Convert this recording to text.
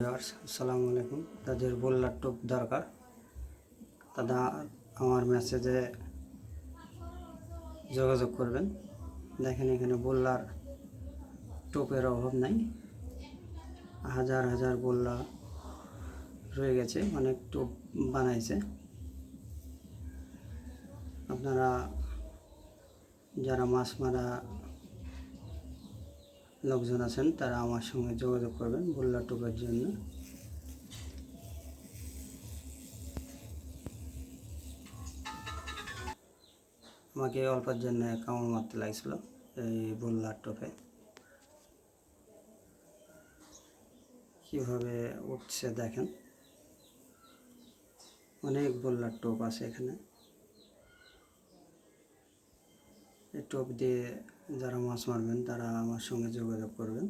আসসালামু আলাইকুম। তাদের বললার টোপ দরকার। তারা আমার মেসেজে যোগাযোগ করবেন। দেখেন এখানে বললার টোপের অভাব নাই। হাজার হাজার বললা রয়ে গেছে, অনেক টোপ বানাইছে। আপনারা যারা মাছ মারা লোকজন আছেন, তারা আমার সঙ্গে যোগাযোগ করবেন বললা টোপের জন্য। আমাকে অল্পের জন্য কামড় মারতে লাগছিল এই বললার টোপে। কীভাবে উঠছে দেখেন। অনেক বললার টোপ আছে এখানে এই টোপ দিয়ে যারা মাছ মারবেন তারা আমার সঙ্গে যোগাযোগ করবেন।